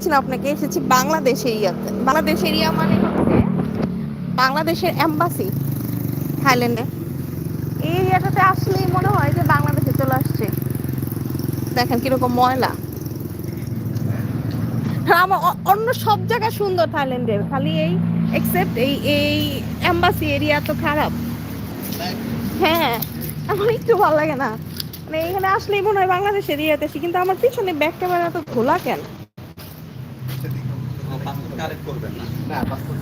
বলছি আপনাকে, এসেছি বাংলাদেশ এরিয়াতে। বাংলাদেশ এরিয়া মানে হচ্ছে বাংলাদেশের এম্বাসি থাইল্যান্ডে। এই এরিয়াটাতে আসলেই মনে হয় যে বাংলাদেশে চলে আসছে। দেখেন কীরকম ময়লা। আমার অন্য সব জায়গা সুন্দর থাইল্যান্ডের খালি এই এক্সেপ্ট এই এই এম্বাসি এরিয়া তো খারাপ। হ্যাঁ আমার একটু ভালো লাগে না। মানে এখানে আসলেই মনে হয় বাংলাদেশ এরিয়াতে কিন্তু আমার পিছনে ব্যাক ক্যামেরা তো খোলা কেন? কালেক্ট করবেন না। না পাসপোর্ট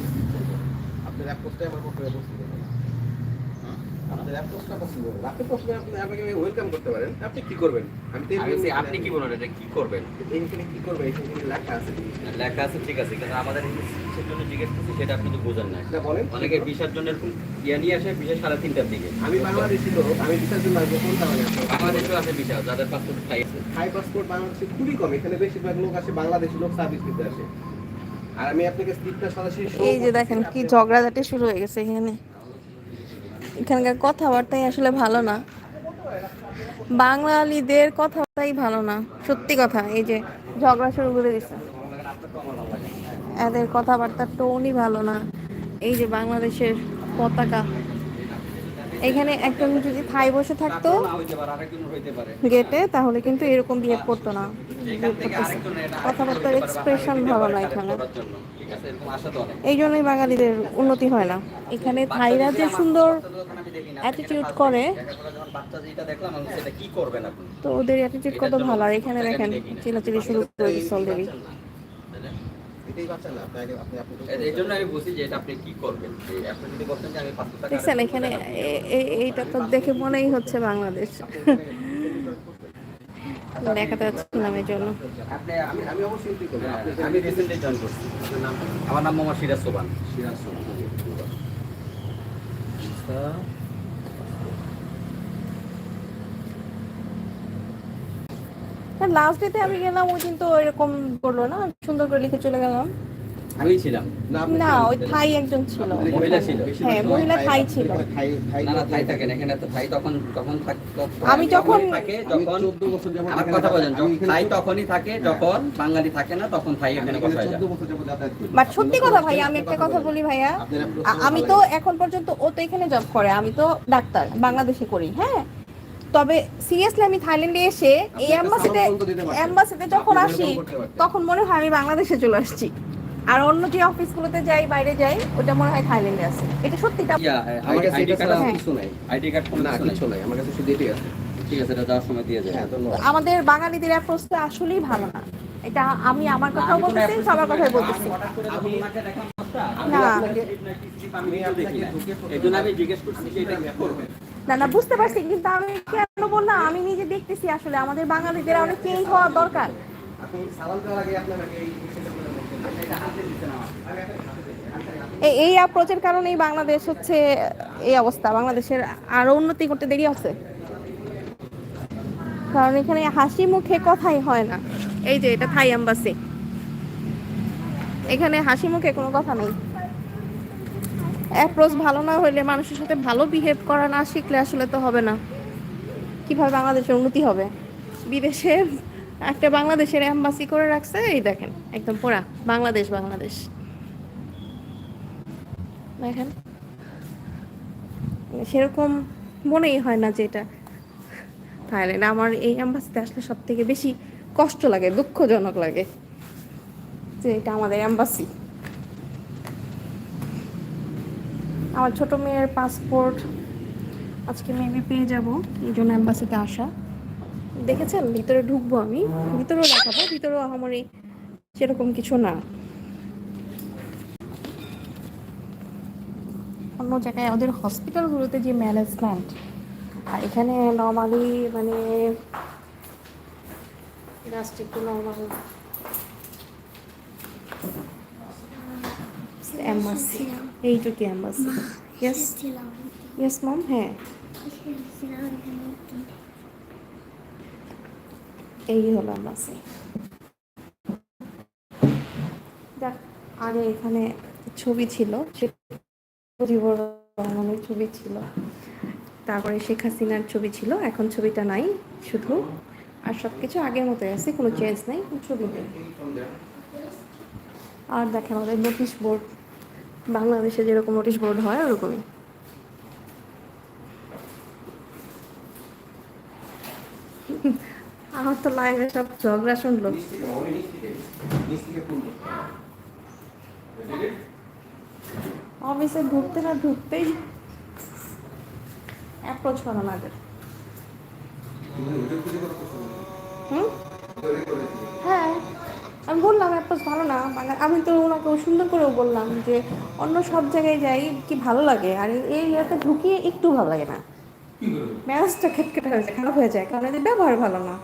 আপনার অ্যাপ পোস্টে আমার পক্ষে পছন্দ আপনার অ্যাপ পোস্টটা পছন্দ হবে আপনি প্রশ্নে আপনি আমাকে ওয়েলকাম করতে পারেন। আপনি কি করবেন? আমি তো আপনি কি বলেন এটা? কি করবেন? এইখানে কি করবেন? এখানে লেখা আছে? লেখা আছে ঠিক আছে। কিন্তু আমাদের কিসের জন্য জিজ্ঞেস করছি সেটা আপনি তো বোঝেন না এটা বলেন। অনেকে বিশার জন্য এরকম ইয়ে নিয়ে আসে সাড়ে তিনটার দিকে। আমি বাংলাদেশি লোক আমি বিচার জন্য আসব কোনটা মানে বাংলাদেশেও আছে বিশা যাদের পাসপোর্ট খাই আছে। হাই পাসপোর্ট বাংলাদেশে খুবই কম। এখানে বেশিরভাগ লোক আসে বাংলাদেশি লোক সার্ভিস দিতে আসে। আর আমি আপনাকে স্ক্রিপ্টটা সরাসরি এই যে দেখেন কি ঝগড়াঝাটি শুরু হয়ে গেছে এখানে। এখানকার কথাবার্তাই আসলে ভালো না। বাঙালিদের কথাবার্তাই ভালো না। সত্যি কথা এই যে ঝগড়া শুরু করে দিচ্ছে এদের কথাবার্তার টোনই ভালো না। এই যে বাংলাদেশের পতাকা এখানে একজন যদি থাই বসে থাকতো তারপরেও না হইতে পারে, আরেকজনের হইতে পারে। গেটে তাহলে কিন্তু এরকম বিহেভ করতো না এখান থেকে আরেকজনের এটা কথাবার্তার এক্সপ্রেশন ভালো না এখানে। এই জন্যই বাঙালিদের উন্নতি হয় না এখানে থাইরা যে সুন্দর অ্যাটিটিউড করে। তো ওদের অ্যাটিটিউড কত ভালো আর এখানে দেখেন চিলাচিলি শুরু করে দিচ্ছে অলরেডি দেখছেন এখানে এইটা তো দেখে মনেই হচ্ছে বাংলাদেশ। দেখাতে যাচ্ছিলাম এই জন্য। আপনি আমি আমি অবশ্যই এন্ট্রি করব। আপনি আমি রিসেন্টলি জয়েন করছি। নাম আমার নাম মোহাম্মদ সিরাজ সোবান সিরাজ সোম লাস্ট ডেতে আমি গেলাম ও কিন্তু এরকম করল না সুন্দর করে লিখে চলে গেলাম। আমি ছিলাম। না ওই থাই একজন ছিল। মহিলা ছিল। হ্যাঁ মহিলা থাই ছিল। থাই থাই না না থাই থাকেন এখানে তো থাই তখন তখন থাক- আমি যখন- থাকে যখন 14 বছর যাবত আমার কথা বলেন থাই তখনই থাকে যখন বাঙালি থাকে না তখন থাই আমি এখানে এখানে বসা যায় 14 বছর যাবত যাতায়াত করি। বাট সত্যি কথা ভাই আমি একটা কথা বলি ভাইয়া। আমি তো এখন পর্যন্ত ও তো এখানে জব করে আমি তো ডাক্তার বাংলাদেশে করি হ্যাঁ? তবে সিরিয়াসলি আমি থাইল্যান্ডে এসে এই অ্যাম্বাসিতে। অ্যাম্বাসিতে যখন আসি। তখন মনে হয় আমি বাংলাদেশে চলে আসছি আর অন্য যে অফিসগুলোতে যাই বাইরে যাই ওটা মনে হয় থাইল্যান্ডে আছে এটা সত্যিটা ইয়া আমার কাছে আইডি এটা কার্ড। কিছু নাই আইডি কার্ড কোন না কিছু নাই আমার কাছে শুধু এটাই আছে ঠিক আছে এটা যাওয়ার সময় দিয়ে যায় হ্যাঁ ধন্যবাদ আমাদের বাঙালিদের অ্যাপ্রোচটা আসলেই ভালো না এটা আমি আমার কথাও বলতেছি সবার কথাই বলতেছি আমি না। আপনাকে আমি। এই জন্য আমি জিজ্ঞেস করছি যে এটা না না, বুঝতে পারছি, কিন্তু আমি কেন বললাম? আমি নিজে দেখতেছি আসলে আমাদের বাঙালিদের অনেক চেঞ্জ হওয়া দরকার। এই। এই অ্যাপ্রোচের কারণেই বাংলাদেশ হচ্ছে এই অবস্থা। বাংলাদেশের আরও উন্নতি করতে দেরি আছে কারণ এখানে হাসি মুখে কথাই হয় না। এই যে এটা থাই এম্বাসি। এখানে হাসি মুখে কোনো কথা নেই। অ্যাপ্রোচ ভালো না হইলে মানুষের সাথে ভালো বিহেভ করা না শিখলে আসলে তো হবে না। কীভাবে বাংলাদেশের উন্নতি হবে? বিদেশে একটা বাংলাদেশের অ্যাম্বাসি করে রাখছে, এই দেখেন, একদম পুরা বাংলাদেশ বাংলাদেশ। দেখেন, সেরকম মনেই হয় না যে এটা। থাইল্যান্ড আমার এই অ্যাম্বাসিতে আসলে সব থেকে বেশি কষ্ট লাগে, দুঃখজনক লাগে যে এটা আমাদের অ্যাম্বাসি আমার ছোট মেয়ের পাসপোর্ট আজকে মেবি পেয়ে যাব। এই জন্য অ্যাম্বাসিতে আসা। দেখেছেন? ভিতরে ঢুকবো আমি। ভিতরেও দেখাবো, ভিতরেও আমারই সেরকম কিছু না। অন্য জায়গায় ওদের হসপিটালগুলোতে যে ম্যানেজমেন্ট আর এখানে নর্মালি মানে একটু নর্মাল এইটুকু ইয়েস ইয়েস মম হ্যাঁ এই হলো যাক আগে এখানে ছবি ছিল মুজিবুর রহমানের ছবি ছিল। তারপরে শেখ হাসিনার ছবি ছিল এখন ছবিটা নাই শুধু। আর সব কিছু আগের মতোই আছে কোনো চেঞ্জ নাই ছবি নেই। আর দেখেন আমাদের নোটিশ বোর্ড বাংলাদেশে যেরকম নোটিশ বোর্ড হয়, ওরকমই। আমার তো লাইভে সব ঝগড়া শুনলো। অফিসে ঢুকতে না ঢুকতেই অ্যাপ্রোচ করা লাগে হুম? আমি বললাম অ্যাপ্রোচ ভালো না। মানে আমি তো ওনাকে সুন্দর করেও বললাম যে, অন্য সব জায়গায় যাই কি ভালো লাগে? আর এই ইয়েতে ঢুকিয়ে একটু ভালো লাগে না। ম্যাচটা খেটকেটে হয়ে যায়, খারাপ হয়ে যায়, কারণ এদের ব্যবহার ভালো না।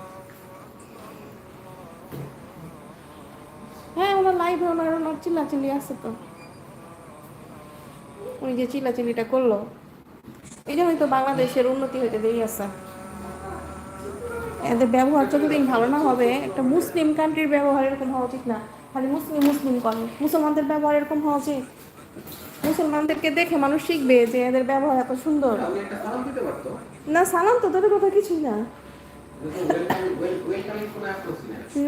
হ্যাঁ ওনার লাইভে ওনার ওনার চিল্লাচিল্লি আছে তো। উনি যে চিল্লাচিল্লিটা করল, এই জন্যই তো বাংলাদেশের উন্নতি হইতে দেরি আছে। এদের ব্যবহার যতদিন ভালো না হবে একটা মুসলিম কান্ট্রির ব্যবহার এরকম হওয়া উচিত না। খালি মুসলিম মুসলিম করে মুসলমানদের ব্যবহার এরকম হওয়া উচিত। মুসলমানদেরকে দেখে মানুষ শিখবে যে এদের ব্যবহার এত সুন্দর। সালাম না সালাম তো তোদের কথা কিছুই না।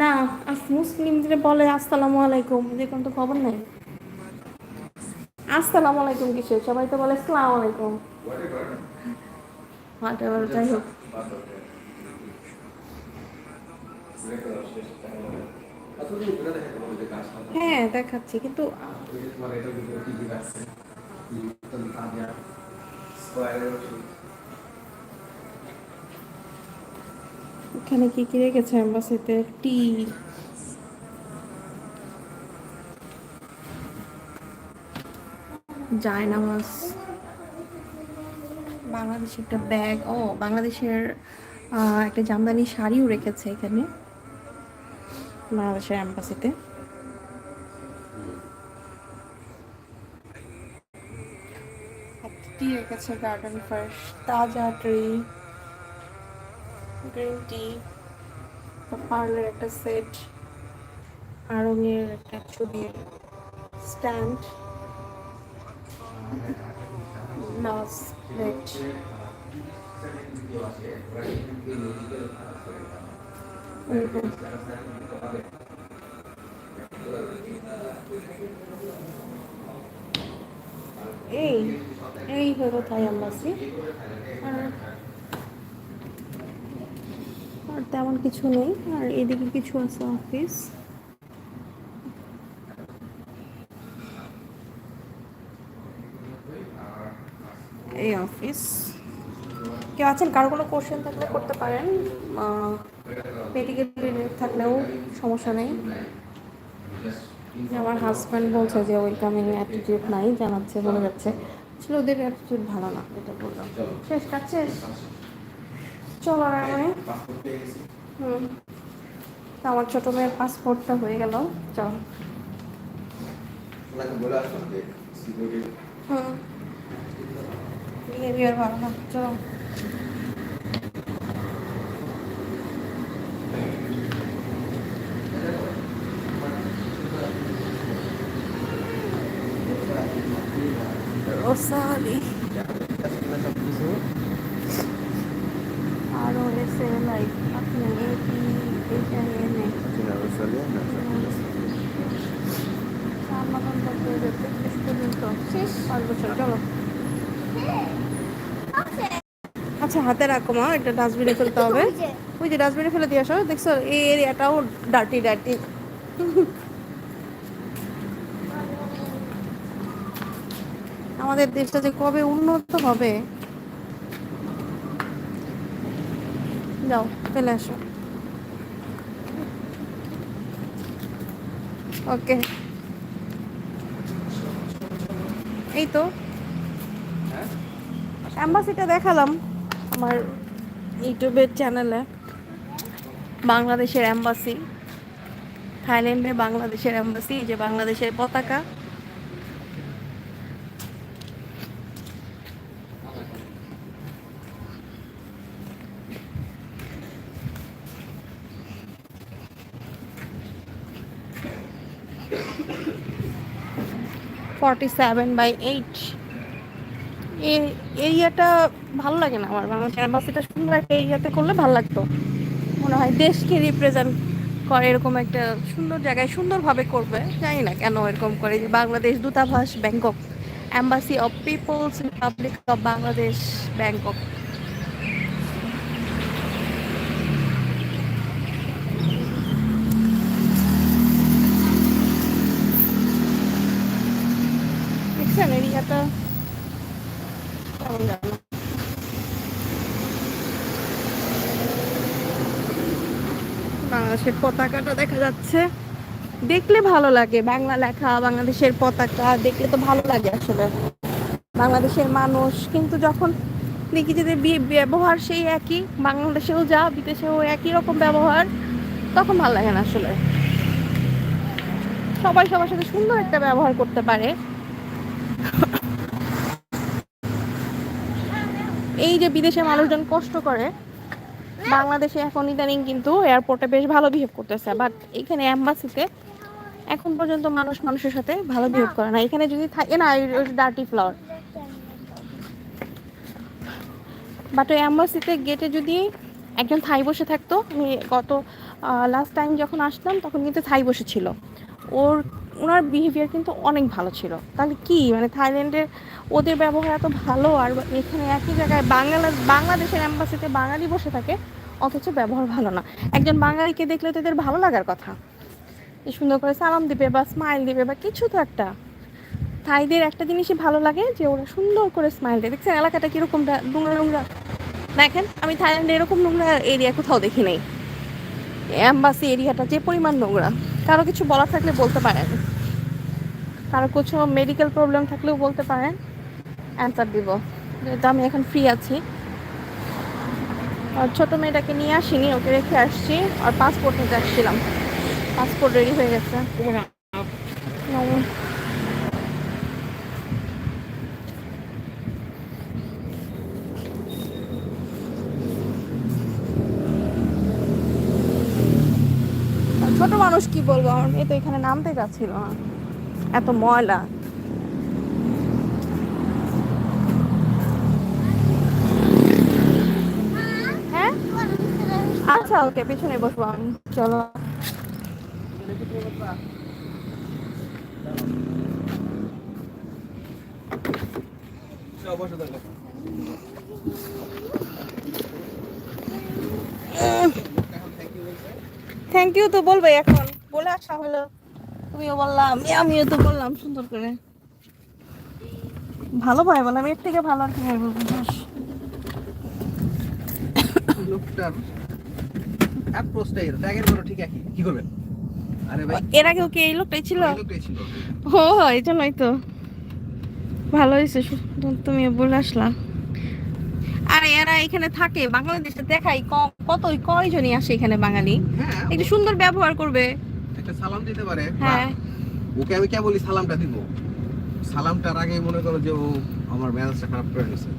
না আজ মুসলিমদের বলে আসসালামু আলাইকুম এরকম তো খবর নেই। আসসালামু আলাইকুম কিসের? সবাই তো বলে আসসালামু আলাইকুম হাট এবার যাই হোক অতদিন ঘুরে দেখাতে পারবে যে কাজ হ্যাঁ দেখাচ্ছি, কিন্তু এখানে কি কি রেখেছে অ্যাম্বাসিতে? টি। যায় নামাজ বাংলাদেশের একটা ব্যাগ, ও, বাংলাদেশের একটা জামদানি শাড়িও রেখেছে এখানে। বাংলাদেশের অ্যাম্বাসিতে টি রেখেছে গার্ডেন ফ্রেশ তাজা ট্রি, গ্রিন টি পার্লের একটা সেট, আড়ঙের একটা ছবির স্ট্যান্ড, নাচ প্লেট এই এই থাই আম্বাসি আর আর তেমন কিছু নেই। আর এদিকে কিছু আছে অফিস এই অফিস কেউ আছেন? কারও কোনো কোশ্চেন থাকলে করতে পারেন। মেডিকেল থাকলেও সমস্যা নেই। আমার হাজব্যান্ড বলছে যে ওয়েলকামিং অ্যাটিটিউড নাই, জানাচ্ছে, বলে যাচ্ছে। ছিল ওদের অ্যাটিটিউড ভালো না, এটা বললাম শেষ, কাজ শেষ। চলো আর আমি হুম। তো আমার ছোট মেয়ের পাসপোর্টটা হয়ে গেল। চল। হুম। বিহেভিয়ার ভালো না, চলো। রসালি। আরও এসে লাইক আপনি এটি এটা এনে সমাধান করতে যেতে পর্যন্ত। পাঁচ বছর চলো। আচ্ছা হাতে রাখো মা একটা ডাস্টবিনে ফেলতে হবে। ওই যে ডাস্টবিনে ফেলে দিয়ে আসো দেখছ এই এরিয়াটাও ডার্টি ডার্টি আমাদের দেশটা যে কবে উন্নত হবে? যাও ফেলে আসো। ওকে। এই তো। অ্যাম্বাসিটা দেখালাম আমার ইউটিউবের চ্যানেলে বাংলাদেশের অ্যাম্বাসি থাইল্যান্ডে বাংলাদেশের অ্যাম্বাসি যে বাংলাদেশের পতাকা। ফর্টি সেভেন বাই এইট এই এরিয়াটা ভালো লাগে না আমার বাংলাদেশ অ্যাম্বাসিটা সুন্দর একটা এরিয়াতে করলে ভালো লাগতো। মনে হয় দেশকে রিপ্রেজেন্ট করে এরকম একটা সুন্দর জায়গায় সুন্দরভাবে করবে। জানি না কেন এরকম করে যে বাংলাদেশ দূতাবাস, Bangkok embassy of People's Republic of Bangladesh Bangkok. দেখছেন এরিয়াটা কেমন বাংলাদেশের পতাকাটা দেখা যাচ্ছে। দেখলে ভালো লাগে, বাংলা লেখা, বাংলাদেশের পতাকা, দেখলে তো ভালো লাগে আসলে। বাংলাদেশের মানুষ কিন্তু যখন দেখি যে ব্যবহার সেই একই, বাংলাদেশেও যা, বিদেশেও একই রকম ব্যবহার, তখন ভালো লাগে না আসলে। সবাই সবার সাথে সুন্দর একটা ব্যবহার করতে পারে। এই যে বিদেশে মানুষজন কষ্ট করে, বাংলাদেশে এখন ইদানিং কিন্তু এয়ারপোর্টে বেশ ভালো বিহেভ করতেছে বাট এখানে অ্যাম্বাসিতে এখন পর্যন্ত মানুষ মানুষের সাথে ভালো বিহেভ করে না। এখানে যদি থাকে না ডার্টি ফ্লাওয়ার বাট ওই অ্যাম্বাসিতে গেটে যদি একজন থাই বসে থাকতো, আমি গত লাস্ট টাইম যখন আসলাম তখন কিন্তু থাই বসে ছিল। ওর ওনার বিহেভিয়ার কিন্তু অনেক ভালো ছিল। তাহলে কি? মানে থাইল্যান্ডের ওদের ব্যবহার এত ভালো আর এখানে একই জায়গায় বাংলা বাংলাদেশের অ্যাম্বাসিতে বাঙালি বসে থাকে, অথচ ব্যবহার ভালো না। একজন বাঙালিকে দেখলে তো এদের ভালো লাগার কথা। সুন্দর করে সালাম দিবে বা স্মাইল দিবে বা কিছু তো একটা। থাইদের একটা জিনিসই ভালো লাগে যে ওরা সুন্দর করে স্মাইল দেয়। দেখছেন এলাকাটা কীরকম নোংরা নোংরা। দেখেন, আমি থাইল্যান্ডে এরকম নোংরা এরিয়া কোথাও দেখি নাই। অ্যাম্বাসি এরিয়াটা যে পরিমাণ নোংরা। কারও কিছু বলা থাকলে বলতে পারেন। কারও কিছু মেডিকেল প্রবলেম থাকলেও বলতে পারেন অ্যান্সার দিব। যেহেতু আমি এখন ফ্রি আছি। ছোট মেয়েটাকে নিয়ে আসিনি, ওকে রেখে আসছি। আর পাসপোর্ট নিতে আসছিলাম। পাসপোর্ট রেডি হয়ে গেছে। ছোট মানুষ কি বলব? আমার মেয়ে তো এখানে নামতে যাচ্ছিল না। এত ময়লা। হ্যাঁ? আচ্ছা ওকে, পিছনে বসবো আমি, চলো। থ্যাংক ইউ তো বলবে এখন, বলে আসা হলো। তুমিও বললাম আমিও তো বললাম সুন্দর করে। ভালো ভাই বললাম এর থেকে ভালো আর কি ভাই বলব ব্যাস। লোকটার অ্যাপ্রোচটাই ট্যাগের বড় ঠিক একই। কি করবেন? আরে ভাই। এর আগেও কি এই লোকটাই ছিল? লোকটাই ছিল। ও এই জন্যই তো। ভালো হয়েছে শু- তুমি বলে আসলাম আরে এরা এখানে থাকে বাংলাদেশে দেখাই ক- কতই কয়জনই আসে এখানে বাঙালি? হ্যাঁ একটু সুন্দর ব্যবহার করবে। একটা সালাম দিতে পারে হ্যাঁ। ওকে আমি কে বলি সালামটা দিব। সালামটার আগে মনে করো যে ও আমার খারাপ করে নিছে।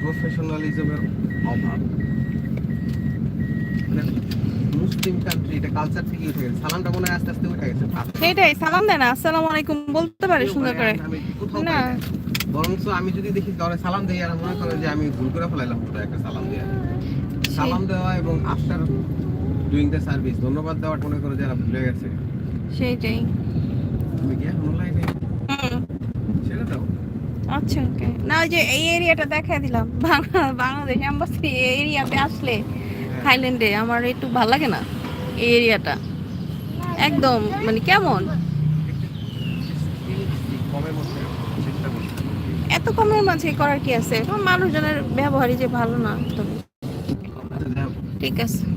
প্রফেশনালিজমের অভাব। মানে মুসলিম কান্ট্রি এটা কালচার থেকে উঠে গেছে। সালামটা মনে আস্তে আস্তে উঠে গেছে। সেটাই সালাম দেয় না। আসসালামু আলাইকুম বলতে পারে সুন্দর করে। আমি না। পাই আমি যদি দেখি কাউরে সালাম দেই আর মনে করে যে আমি ভুল করে ফেলাইলাম একটা সালাম দিয়ে। সালাম দেওয়া এবং আফটার ডুইং দ্য সার্ভিস ধন্যবাদ দেওয়া মনে করে যারা ভুলে গেছে। সেইটাই। তুমি কি এখন লাইনে ছেড়ে দাও। আচ্ছা ওকে। না ওই যে এই এরিয়াটা দেখাই দিলাম। বাংলা- বাংলাদেশ এম্বাসি এরিয়াতে আসলে থাইল্যান্ডে আমার একটু ভালো লাগে না এই এরিয়াটা একদম মানে কেমন? এত কমের মাঝে করার কি আছে? মানুষজনের ব্যবহারই যে ভালো না তবে। ঠিক আছে